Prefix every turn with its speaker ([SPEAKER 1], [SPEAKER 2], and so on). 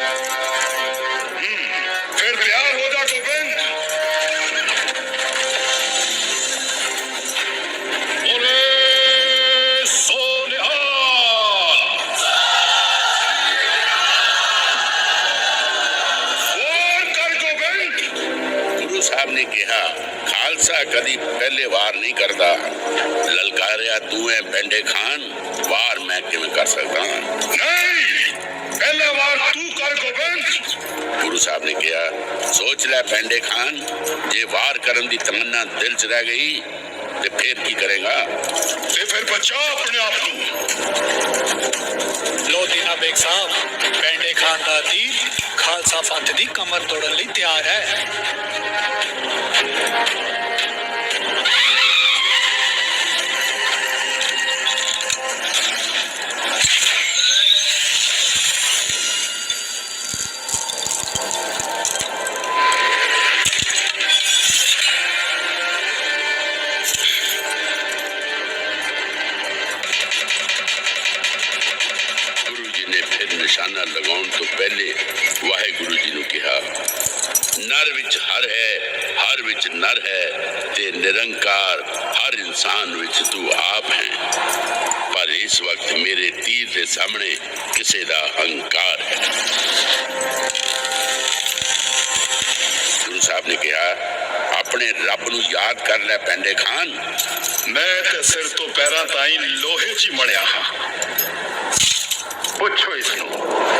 [SPEAKER 1] फिर साहब ने कहा खालसा कभी पहले वार नहीं करता। ललकारिया तू है पेंडे खान वार
[SPEAKER 2] मैं कि कर सकता? नहीं पहला
[SPEAKER 1] वार ਸਾਹਿਬ ਨੇ ਕਿਹਾ ਸੋਚ ਲੈ ਪੈਂਡੇ ਖਾਨ ਜੇ ਵਾਰ ਕਰਨ ਦੀ ਤਮੰਨਾ ਦਿਲ 'ਚ ਰਹਿ ਗਈ ਤੇ ਫੇਰ ਕੀ ਕਰੇਗਾ?
[SPEAKER 2] ਤੇ ਫਿਰ ਬਚਾ ਆਪਣੇ ਆਪ ਨੂੰ।
[SPEAKER 3] ਲੋ ਦੀਨਾ ਬੇਗ ਸਾਹਿਬ ਪੈਂਡੇ ਖਾਨ ਦਾ ਤੀਰ ਖਾਲਸਾ ਪੰਥ ਦੀ ਕਮਰ ਤੋੜਨ ਲਈ ਤਿਆਰ ਹੈ।
[SPEAKER 1] ਨਿਸ਼ਾਨਾ ਲਗਾਉਣ ਤੋਂ ਪਹਿਲੇ ਵਾਹਿਗੁਰੂ ਜੀ ਨੂੰ ਕਿਹਾ, ਨਰ ਵਿੱਚ ਹਰ ਹੈ, ਹਰ ਵਿੱਚ ਨਰ ਹੈ ਤੇ ਨਿਰੰਕਾਰ ਹਰ ਇਨਸਾਨ ਵਿੱਚ ਤੂੰ ਆਪ ਹੈ। ਪਰ ਇਸ ਵਕਤ ਮੇਰੇ ਤੀਰ ਦੇ ਸਾਹਮਣੇ ਕਿਸੇ ਦਾ ਹੰਕਾਰ ਹੈ ਗੁਰੂ ਸਾਹਿਬ ਨੇ ਕਿਹਾ, ਆਪਣੇ ਰੱਬ ਨੂੰ ਯਾਦ ਕਰ ਲੈ ਪੈਂਡੇ ਖਾਨ।
[SPEAKER 2] ਮੈਂ ਤੇ ਸਿਰ ਤੋਂ ਪੈਰਾਂ ਤਾਈਂ ਲੋਹੇ 'ਚ ਹੀ ਮੜਿਆ ਹਾਂ। choice.